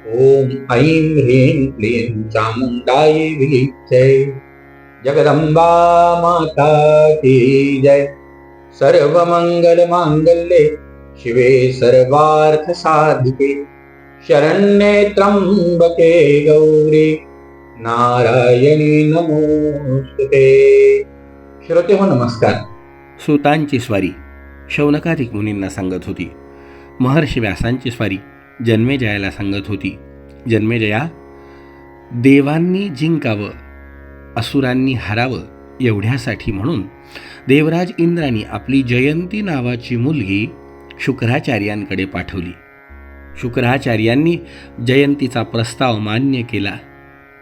ॐ ऐं ह्रीं क्लीं चामुण्डायै विलीक्षे जगदंबा माता की जय। सर्वमङ्गलमाङ्गल्ये शिवे सर्वार्थसाधिके। शरण्ये त्र्यम्बके गौरी नारायणी नमोस्तुते। श्रोते हो नमस्कार। सुतांची स्वारी शौनकाधिक मुनींना सांगत होती महर्षी व्यासांची स्वारी जन्मेजयाला सांगत होती. जन्मेजया देवांनी जिंकावं असुरांनी हारावं एवढ्यासाठी म्हणून देवराज इंद्राने आपली जयंती नावाची मुलगी शुक्राचार्यांकडे पाठवली. शुक्राचार्यांनी जयंतीचा प्रस्ताव मान्य केला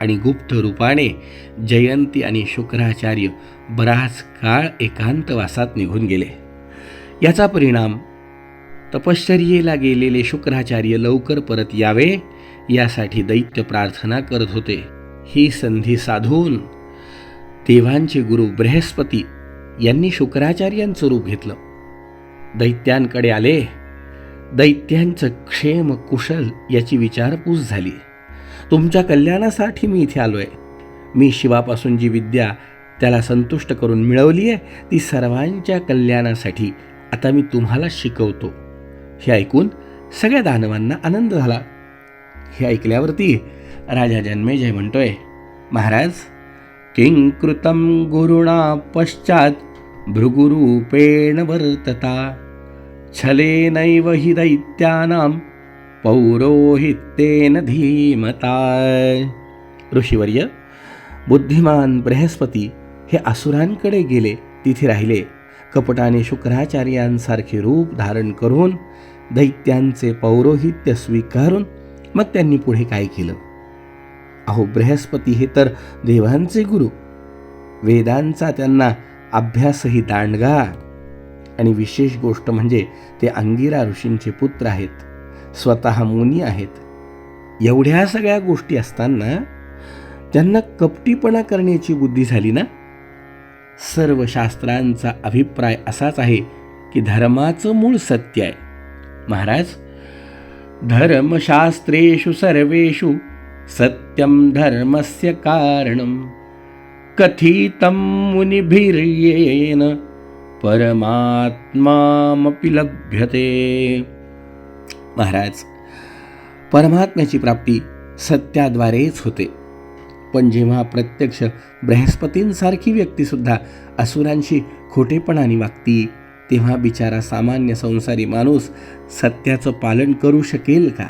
आणि गुप्त रूपाने जयंती आणि शुक्राचार्य बराच काळ एकांतवासात निघून गेले. याचा परिणाम तपश्चर्येला गेलेले शुक्राचार्य लवकर परत यावे यासाठी दैत्य प्रार्थना करत होते. ही संधी साधून देवांचे गुरु बृहस्पती यांनी शुक्राचार्यांचं रूप घेतलं. दैत्यांकडे आले. दैत्यांचं क्षेम कुशल याची विचारपूस झाली. तुमच्या कल्याणासाठी मी इथे आलोय. मी शिवापासून जी विद्या त्याला संतुष्ट करून मिळवली आहे ती सर्वांच्या कल्याणासाठी आता मी तुम्हाला शिकवतो. हे ऐकून सगळ्या दानवांना आनंद झाला. हे ऐकल्यावरती राजा जन्मेजय म्हणतोय महाराज किंग कृतम गुरुणा पश्चात भृगुरूपेण वर्तता। छलेनैव हि दैत्यानां पौरोहित्येन धीमता। ऋषीवर्य बुद्धिमान बृहस्पती हे असुरांकडे गेले तिथे राहिले. कपटाने शुक्राचार्यांसारखे रूप धारण करून दैत्यांचे पौरोहित्य स्वीकारून मग त्यांनी पुढे काय केलं? अहो बृहस्पती हे तर देवांचे गुरु. वेदांचा त्यांना अभ्यासही दांडगा आणि विशेष गोष्ट म्हणजे ते अंगिरा ऋषींचे पुत्र आहेत. स्वतः मुनी आहेत. एवढ्या सगळ्या गोष्टी असताना त्यांना कपटीपणा करण्याची बुद्धी झाली ना? सर्व शास्त्रांचा अभिप्राय असाच आहे की धर्माचं मूळ सत्य आहे. महाराज धर्मशास्त्रेषु सर्वेषु सत्यं धर्मस्य कारणं कथितं मुनिभिर्येन परमात्मामपि लभ्यते. महाराज परमात्म्याची प्राप्ती सत्याद्वारेच होते. पण जेव्हा प्रत्यक्ष बृहस्पतींसारखी व्यक्तीसुद्धा असुरांशी खोटेपणाने वागती तेव्हा बिचारा सामान्य संसारी माणूस सत्याचं पालन करू शकेल का?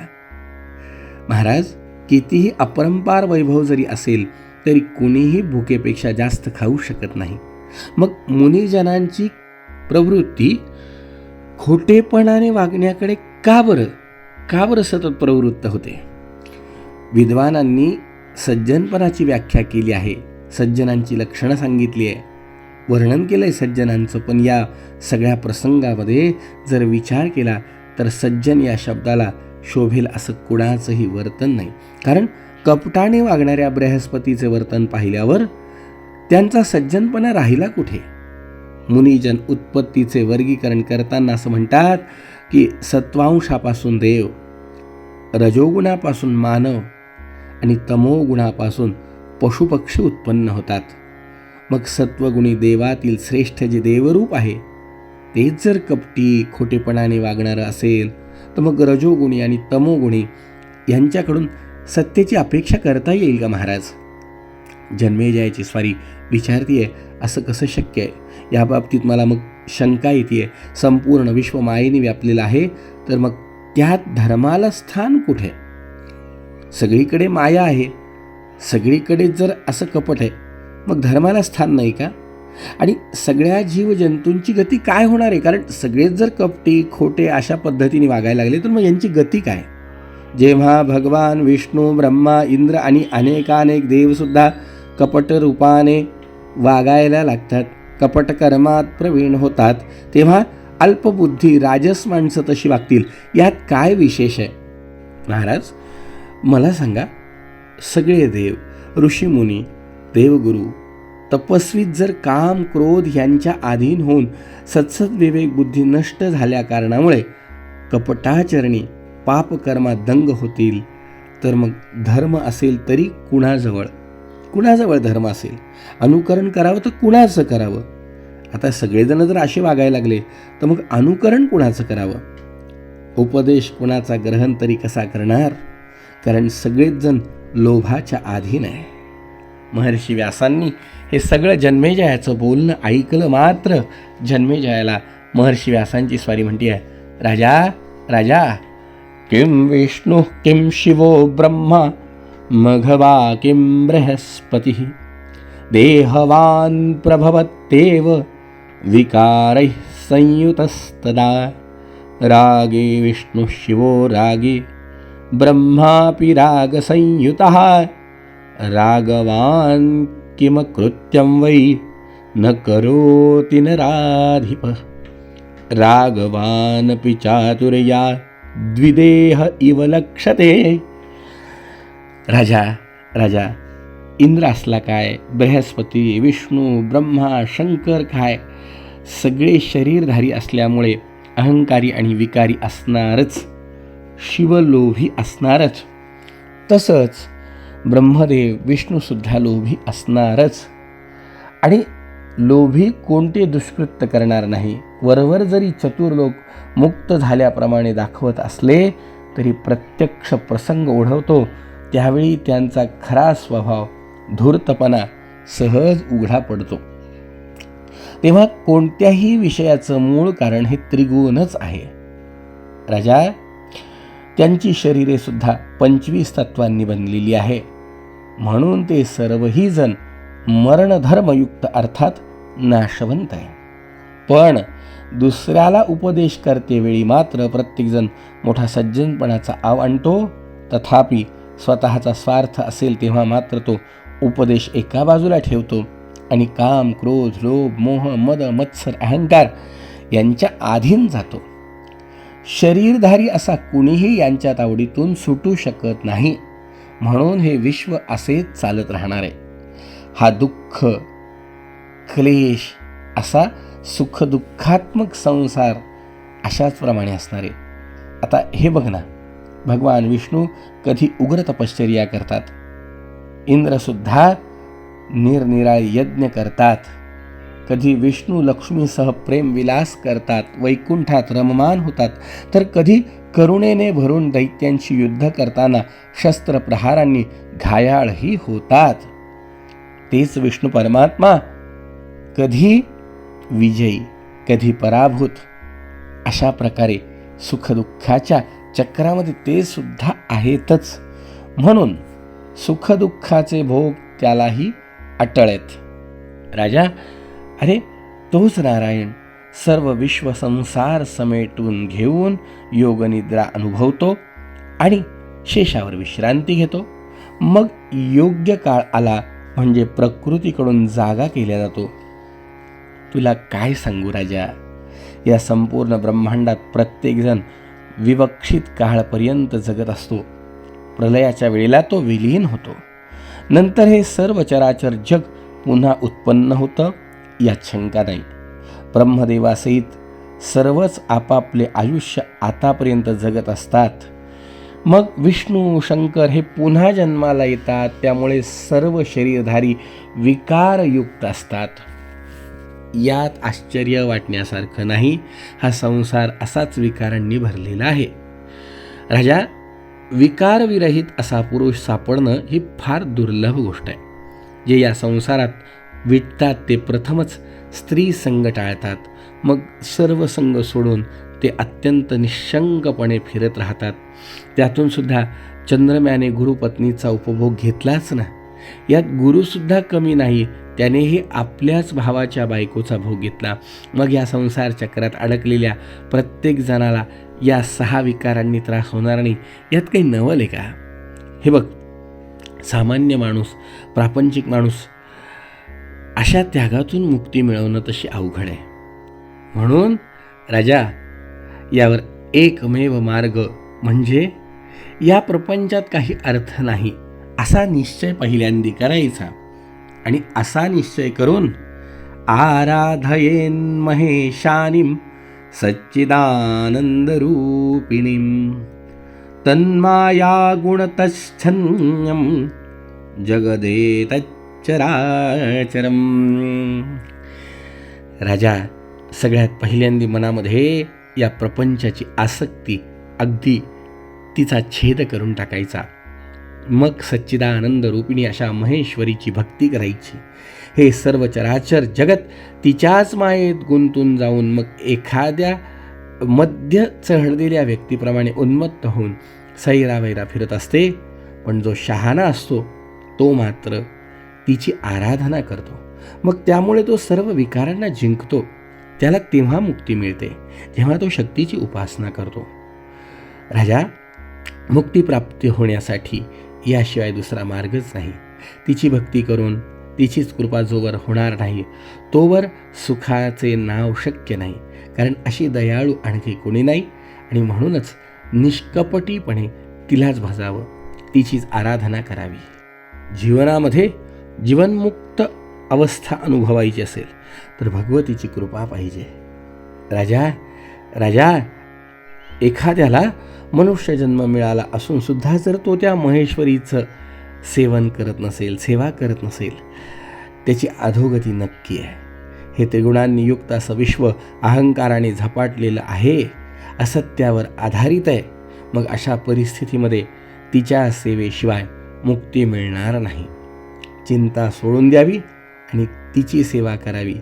महाराज कितीही अपरंपार वैभव जरी असेल तरी कुणीही भुकेपेक्षा जास्त खाऊ शकत नाही. मग मुनिजनांची प्रवृत्ती खोटेपणाने वागण्याकडे का बरं? का बरं सतत प्रवृत्त होते? विद्वानांनी सज्जनपणाची व्याख्या केली आहे. सज्जनांची लक्षणं सांगितली आहे. वर्णन केलं आहे सज्जनांचं पण या सगळ्या प्रसंगामध्ये जर विचार केला तर सज्जन या शब्दाला शोभेल असं कुणाचंही वर्तन नाही. कारण कपटाने वागणाऱ्या बृहस्पतीचे वर्तन पाहिल्यावर त्यांचा सज्जनपणा राहिला कुठे? मुनिजन उत्पत्तीचे वर्गीकरण करताना असं म्हणतात की सत्वांशापासून देव रजोगुणापासून मानव आणि तमोगुणापासून पशुपक्षी उत्पन्न होतात. मग सत्वगुणी देवातील श्रेष्ठ जे देवरूप आहे तेच जर कपटी खोटेपणाने वागणारं असेल तर मग रजोगुणी आणि तमोगुणी यांच्याकडून सत्तेची अपेक्षा करता येईल का महाराज? जन्मेजयाची स्वारी विचारतीये असं कसं शक्य आहे? याबाबतीत मला मग शंका येते संपूर्ण विश्व मायेने व्यापलेलं आहे तर मग त्यात धर्माला स्थान कुठे? सगळीकडे माया आहे. सगळीकडे जर असं कपट आहे मग धर्माला स्थान नाही का? आणि सगळ्या जीवजंतूंची गती काय होणार आहे? कारण सगळेच जर कपटी खोटे अशा पद्धतीने वागायला लागले तर मग यांची गती काय? जेव्हा भगवान विष्णू ब्रह्मा इंद्र आणि अनेकानेक देवसुद्धा कपट रूपाने वागायला लागतात कपटकर्मात प्रवीण होतात तेव्हा अल्पबुद्धी राजस माणसं तशी वागतील. यात काय विशेष आहे? महाराज मला सांगा सगळे देव ऋषीमुनी देवगुरु तपस्वीत जर काम क्रोध यांच्या अधीन होऊन सत्सद विवेक बुद्धी नष्ट झाल्या कारणामुळे कपटाचरणी पापकर्मात दंग होतील तर मग धर्म असेल तरी कुणाजवळ? कुणाजवळ धर्म असेल? अनुकरण करावं तर कुणाचं करावं? आता सगळेजण जर असे वागायला लागले तर मग अनुकरण कुणाचं करावं? उपदेश कुणाचा ग्रहण तरी कसा करणार? कारण सगळेच जण लोभाच्या अधीन आहे. महर्षी व्यासांनी हे सगळं जन्मेजयाचं बोलणं ऐकलं मात्र जन्मेजयाला महर्षी व्यासांची स्वारी म्हणती आहे राजा राजा किं विष्णू किं शिवो ब्रह्मा मघवा किं बृहस्पती देहवान् प्रभवत्येव विकारैः संयुतस्तदा रागे विष्णुः शिवो रागे ब्रह्मापि रागसंयुतः। रागवान् किमकृत्यं वै? न करोति नराधिपः रागवानपि चातुर्या द्विदेह इव लक्षते। राजा राजा इंद्र असला काय? बृहस्पती विष्णू ब्रह्मा शंकर काय? सगळे शरीरधारी असल्यामुळे अहंकारी आणि विकारी असणारच. शिवलोभी असणारच. तसंच ब्रह्मदेव विष्णूसुद्धा लोभी असणारच. आणि लोभी कोणते दुष्कृत्य करणार नाही? वरवर जरी चतुर लोक मुक्त झाल्याप्रमाणे दाखवत असले तरी प्रत्यक्ष प्रसंग ओढवतो. त्यावेळी त्यांचा खरा स्वभाव धूर्तपणा सहज उघडा पडतो. तेव्हा कोणत्याही विषयाचं मूळ कारण हे त्रिगुणच आहे. राजा त्यांची शरीरे सुद्धा पंचवीस तत्वांनी बनलेली आहे. म्हणून ते सर्वही जण मरणधर्मयुक्त अर्थात नाशवंत आहे पण दुसऱ्याला उपदेश करतेवेळी मात्र प्रत्येकजण मोठा सज्जनपणाचा आव आणतो. तथापि स्वतःचा स्वार्थ असेल तेव्हा मात्र तो उपदेश एका बाजूला ठेवतो. आणि काम क्रोध लोभ मोह मद मत्सर अहंकार यांच्या अधीन जातो. शरीरधारी असा कुणीही यांच्या तावडीतून सुटू शकत नाही. म्हणून हे विश्व असेच चालत राहणार आहे. हा दुःख क्लेश असा सुखदुःखात्मक संसार अशाच प्रमाणे असणार आहे. आता हे बघ ना भगवान विष्णू कधी उग्र तपश्चर्या करतात. इंद्रसुद्धा निरनिराळे यज्ञ करतात. कधी विष्णू लक्ष्मीसह प्रेमविलास करतात वैकुंठात रममान होतात तर कधी करुणेने भरून दैत्यांशी युद्ध करताना शस्त्रप्रहारांनी घायाळही होतात. तेच विष्णू परमात्मा कधी विजयी कधी पराभूत अशा प्रकारे सुखदुःखाच्या चक्रामध्ये ते सुद्धा आहेतच. म्हणून सुखदुःखाचे भोग त्यालाही अटळ आहेत राजा अरे तोच नारायण सर्व विश्व संसार समेटून घेऊन योगनिद्रा अनुभवतो आणि शेषावर विश्रांती घेतो. मग योग्य काळ आला म्हणजे प्रकृतीकडून जागा केल्या जातो. तुला काय सांगू राजा? या संपूर्ण ब्रह्मांडात प्रत्येकजण विवक्षित काळपर्यंत जगत असतो. प्रलयाच्या वेळेला तो विलीन होतो. नंतर हे सर्व चराचर जग पुन्हा उत्पन्न होतं. यात शंका नाही ब्रह्मदेवासहित सर्वच आपापले आयुष्य आतापर्यंत जगत असतात. मग विष्णू शंकर हे पुन्हा जन्माला येतात त्यामुळे सर्व शरीरधारी विकारयुक्त असतात. यात आश्चर्य वाटण्यासारखं नाही हा संसार असाच विकारांनी भरलेला आहे. राजा विकारविरहित असा पुरुष सापडणं ही फार दुर्लभ गोष्ट आहे. जे या संसारात विटतात ते प्रथमच स्त्री संघ टाळतात. मग सर्व संघ सोडून ते अत्यंत निशंकपणे फिरत राहतात. त्यातून सुद्धा चंद्रम्याने गुरुपत्नीचा उपभोग घेतलाच ना. यात गुरुसुद्धा कमी नाही त्यानेही आपल्याच भावाच्या बायकोचा भोग घेतला. मग या संसार चक्रात अडकलेल्या प्रत्येक जणाला या सहा विकारांनी त्रास होणार नाही. यात काही नवल आहे का? हे बघ सामान्य माणूस प्रापंचिक माणूस अशा त्यागातून मुक्ती मिळवणं तशी अवघड आहे. म्हणून राजा यावर एकमेव मार्ग म्हणजे या प्रपंचात काही अर्थ नाही असा निश्चय पहिल्यांदी करायचा. आणि असा निश्चय करून आराधयेन महेशानीम सच्चिदानंदरूपिणीम तन्माया गुणतच्छन्यम चराचरम. राजा सगळ्यात पहिल्यांदी मनामध्ये या प्रपंचाची आसक्ती अगदी तिचा छेद करून टाकायचा. मग सच्चिदानंद रूपिणी अशा महेश्वरीची भक्ती करायची. हे सर्व चराचर जगत तिच्याच मायेत गुंतून जाऊन मग एखाद्या मध्य चढलेल्या व्यक्तीप्रमाणे उन्मत्त होऊन सैरावैरा फिरत असते. पण जो शहाणा असतो तो मात्र तिची आराधना करतो. मग त्यामुळे तो सर्व विकारांना जिंकतो. त्याला तेव्हा मुक्ती मिळते जेव्हा तो शक्तीची उपासना करतो. राजा मुक्तीप्राप्ती होण्यासाठी याशिवाय दुसरा मार्गच नाही. तिची भक्ती करून तिचीच कृपा जोवर होणार नाही तोवर सुखाचे नाव शक्य नाही. कारण अशी दयाळू आणखी कोणी नाही आणि म्हणूनच निष्कपटीपणे तिलाच भजावं तिचीच आराधना करावी. जीवनामध्ये जीवनमुक्त अवस्था अनुभवायची असेल तर भगवतीची कृपा पाहिजे. राजा राजा एखाद्याला मनुष्य जन्म मिळाला असून सुद्धा जर तो त्या महेश्वरीचं सेवन करत नसेल सेवा करत नसेल त्याची अधोगती नक्की आहे. हे त्रिगुणांनी युक्त असं विश्व अहंकाराने झपाटलेलं आहे असत्यावर आधारित आहे. मग अशा परिस्थितीमध्ये तिच्या सेवेशिवाय मुक्ती मिळणार नाही. चिंता सोडून द्यावी आणि तिची सेवा करावी.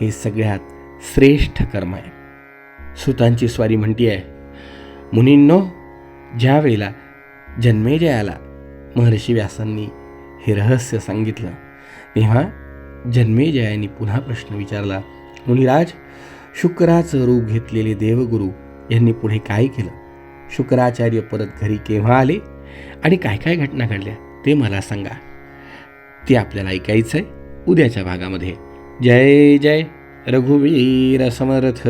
हे सगळ्यात श्रेष्ठ कर्म आहे. सुतांची स्वारी म्हणती आहे मुनींनो ज्या वेळेला जन्मेजयाला महर्षी व्यासांनी हे रहस्य सांगितलं तेव्हा जन्मेजयाने पुन्हा प्रश्न विचारला मुनिराज शुक्राचं रूप घेतलेले देवगुरू यांनी पुढे काय केलं? शुक्राचार्य परत घरी केव्हा आले आणि काय काय घटना घडल्या? ते मला सांगा. ते आपल्याला ऐकायचं आहे उद्याच्या भागामध्ये. जय जय. रघुवीर समर्थ.